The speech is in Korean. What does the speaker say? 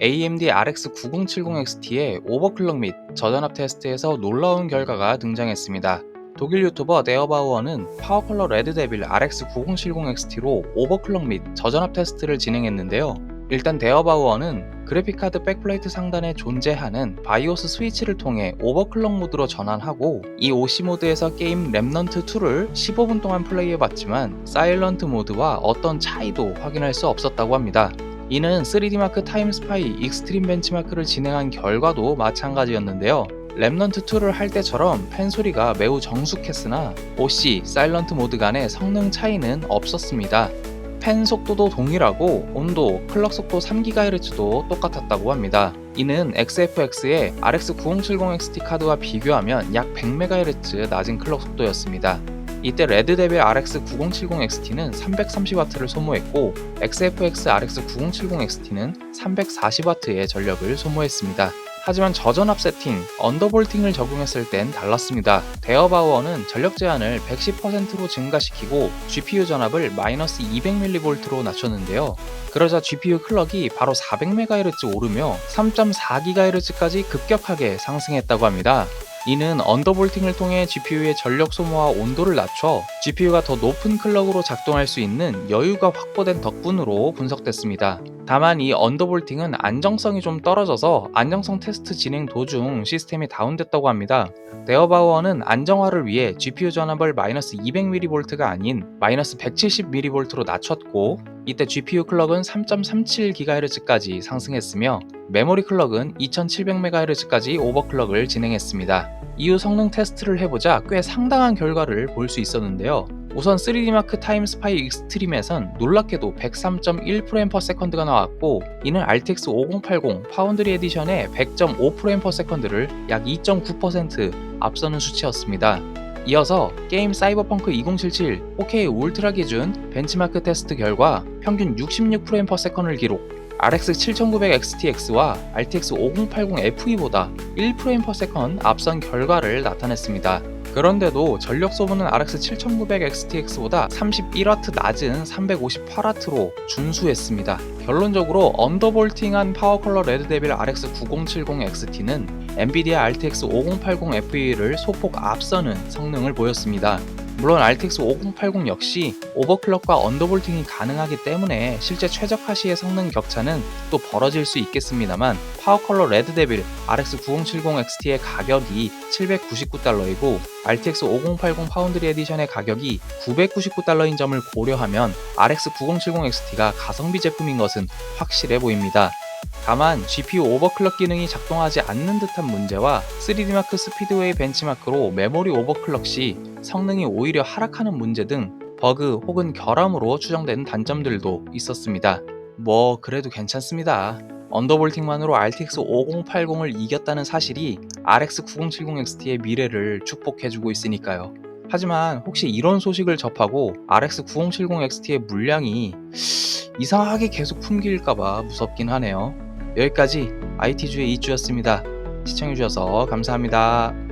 AMD RX 9070XT의 오버클럭 및 저전압 테스트에서 놀라운 결과가 등장했습니다. 독일 유튜버 네어바우어는 파워컬러 레드데빌 RX 9070XT로 오버클럭 및 저전압 테스트를 진행했는데요. 일단 데어바우어는 그래픽카드 백플레이트 상단에 존재하는 바이오스 스위치를 통해 오버클럭 모드로 전환하고 이 OC 모드에서 게임 랩넌트 2를 15분 동안 플레이해봤지만 사일런트 모드와 어떤 차이도 확인할 수 없었다고 합니다. 이는 3D마크 타임스파이 익스트림 벤치마크를 진행한 결과도 마찬가지였는데요. 랩넌트 2를 할 때처럼 팬 소리가 매우 정숙했으나 OC, 사일런트 모드 간의 성능 차이는 없었습니다. 팬 속도도 동일하고 온도, 클럭 속도 3GHz도 똑같았다고 합니다. 이는 XFX의 RX 9070XT 카드와 비교하면 약 100MHz 낮은 클럭 속도였습니다. 이때 레드 데빌 RX 9070XT는 330W를 소모했고 XFX RX 9070XT는 340W의 전력을 소모했습니다. 하지만 저전압 세팅, 언더볼팅을 적용했을 땐 달랐습니다. 데어바우어는 전력 제한을 110%로 증가시키고 GPU 전압을 마이너스 200mV로 낮췄는데요. 그러자 GPU 클럭이 바로 400MHz 오르며 3.4GHz까지 급격하게 상승했다고 합니다. 이는 언더볼팅을 통해 GPU의 전력 소모와 온도를 낮춰 GPU가 더 높은 클럭으로 작동할 수 있는 여유가 확보된 덕분으로 분석됐습니다. 다만 이 언더볼팅은 안정성이 좀 떨어져서 안정성 테스트 진행 도중 시스템이 다운됐다고 합니다. 데어바우어는 안정화를 위해 GPU 전압을 마이너스 200mV가 아닌 마이너스 170mV로 낮췄고 이때 GPU 클럭은 3.37GHz까지 상승했으며 메모리 클럭은 2700MHz까지 오버클럭을 진행했습니다. 이후 성능 테스트를 해보자 꽤 상당한 결과를 볼 수 있었는데요. 우선 3D마크 타임 스파이 익스트림에선 놀랍게도 103.1fps가 나왔고 이는 RTX 5080 파운드리 에디션의 100.5fps를 약 2.9% 앞서는 수치였습니다. 이어서 게임 사이버펑크 2077 4K 울트라 기준 벤치마크 테스트 결과 평균 66fps를 기록 RX 7900XTX와 RTX 5080FE보다 1fps 앞선 결과를 나타냈습니다. 그런데도 전력 소모는 RX 7900XTX보다 31W 낮은 358W로 준수했습니다. 결론적으로 언더볼팅한 파워컬러 레드데빌 RX 9070XT는 엔비디아 RTX 5080FE를 소폭 앞서는 성능을 보였습니다. 물론 RTX 5080 역시 오버클럭과 언더볼팅이 가능하기 때문에 실제 최적화 시의 성능 격차는 또 벌어질 수 있겠습니다만 파워컬러 레드데빌 RX 9070XT의 가격이 799달러이고 RTX 5080 파운드리 에디션의 가격이 999달러인 점을 고려하면 RX 9070XT가 가성비 제품인 것은 확실해 보입니다. 다만 GPU 오버클럭 기능이 작동하지 않는 듯한 문제와 3D마크 스피드웨이 벤치마크로 메모리 오버클럭 시 성능이 오히려 하락하는 문제 등 버그 혹은 결함으로 추정되는 단점들도 있었습니다. 뭐 그래도 괜찮습니다. 언더볼팅만으로 RTX 5080을 이겼다는 사실이 RX 9070XT의 미래를 축복해주고 있으니까요. 하지만 혹시 이런 소식을 접하고 RX 9070XT의 물량이 이상하게 계속 품길까봐 무섭긴 하네요. 여기까지 IT주의 이주였습니다. 시청해주셔서 감사합니다.